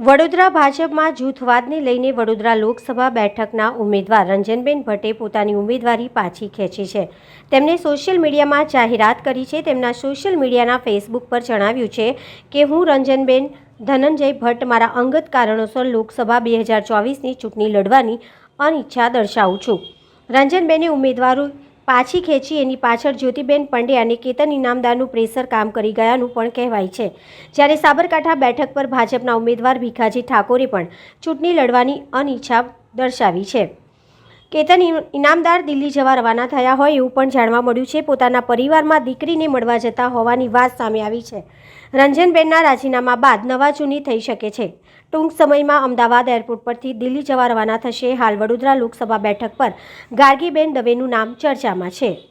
વડોદરા ભાજપમાં જૂથવાદને લઈને વડોદરા લોકસભા બેઠકના ઉમેદવાર રંજનબેન ભટ્ટે પોતાની ઉમેદવારી પાછી ખેંચી છે. તેમણે સોશિયલ મીડિયામાં જાહેરાત કરી છે. તેમના સોશિયલ મીડિયાના ફેસબુક પર જણાવ્યું છે કે, હું રંજનબેન ધનંજય ભટ્ટ મારા અંગત કારણોસર લોકસભા બે હજાર ચોવીસની ચૂંટણી લડવાની અનિચ્છા દર્શાવું છું. રંજનબેને ઉમેદવારો પાછી ખેંચી એની પાછળ જ્યોતિબેન પંડે અને કેતન ઇનામદારનું પ્રેશર કામ કરી ગયાનું પણ કહેવાય છે. જ્યારે સાબરકાંઠા બેઠક પર ભાજપના ઉમેદવાર ભીખાજી ઠાકોરે પણ ચૂંટણી લડવાની અનિચ્છા દર્શાવી છે. કેતન ઇનામદાર દિલ્હી જવા રવાના થયા હોય એવું પણ જાણવા મળ્યું છે. પોતાના પરિવારમાં દીકરીને મળવા જતા હોવાની વાત સામે આવી છે. રંજનબેનના રાજીનામા બાદ નવા જૂની થઈ શકે છે. ટૂંક સમયમાં અમદાવાદ એરપોર્ટ પરથી દિલ્હી જવા રવાના થશે. હાલ વડોદરા લોકસભા બેઠક પર ગાર્ગીબેન દવેનું નામ ચર્ચામાં છે.